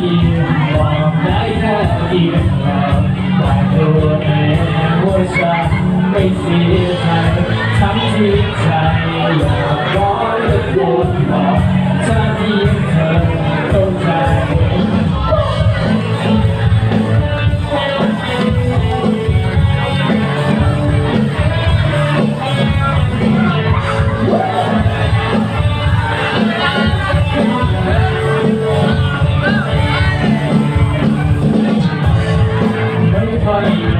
กินบได้แค่กินแต่ตัวในหัวใจไม่เสียใจทั้งที่ใจ Thank you.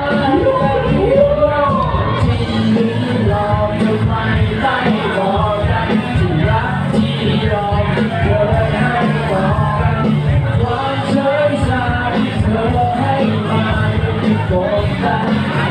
porta